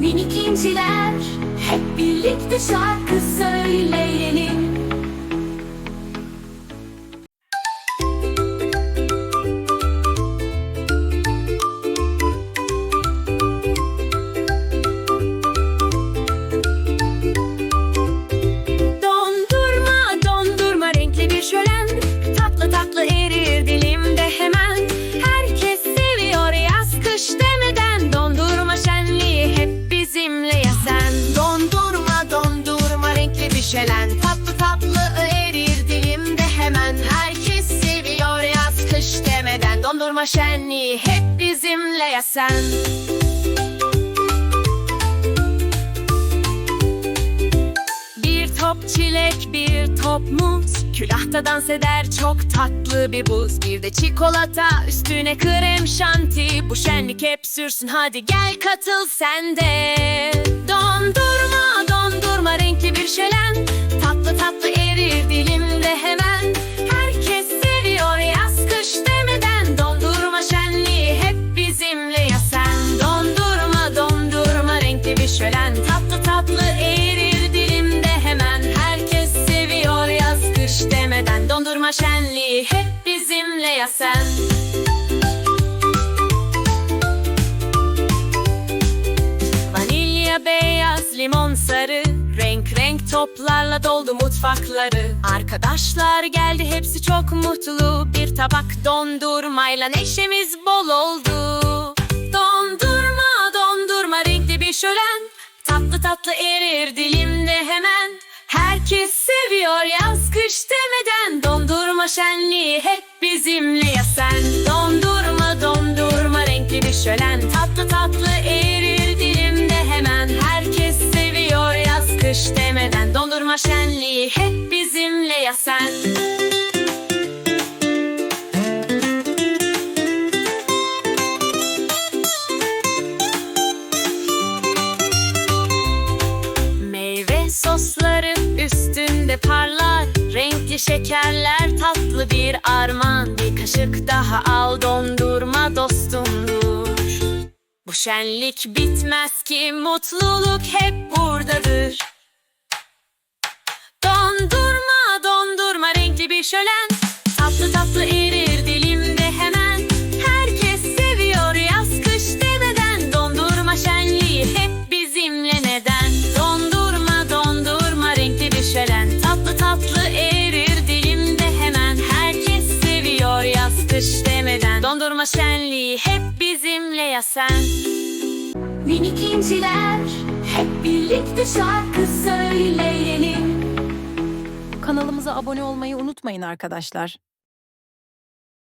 Minik inciler hep birlikte şarkı söyleyelim. Dondurma şenliği hep bizimle ya sen. Bir top çilek, bir top muz. Külahta dans eder çok tatlı bir buz. Bir de çikolata, üstüne krem şanti. Bu şenlik hep sürsün hadi gel katıl sen de. Dondurma, dondurma renkli bir şölen şenliği hep bizimle ya sen. Vanilya beyaz limon sarı. Renk renk toplarla doldu mutfakları. Arkadaşlar geldi hepsi çok mutlu. Bir tabak dondurmayla neşemiz bol oldu. Dondurma dondurma renkli bir şölen. Tatlı tatlı erir dilimde hemen Herkes seviyor yaz kış demeden Dondurma şenliği hep bizimle ya sen. Dondurma dondurma renkli bir şölen Tatlı tatlı Şekerler tatlı bir armağan. Bir kaşık daha al dondurma dostumdur. Bu şenlik bitmez ki mutluluk hep buradadır. Dondurma dondurma renkli bir şölen. Tatlı tatlı erir Dondurma şenliği hep bizimle ya sen Minik inciler hep birlikte şarkı söyleyelim Kanalımıza abone olmayı unutmayın arkadaşlar.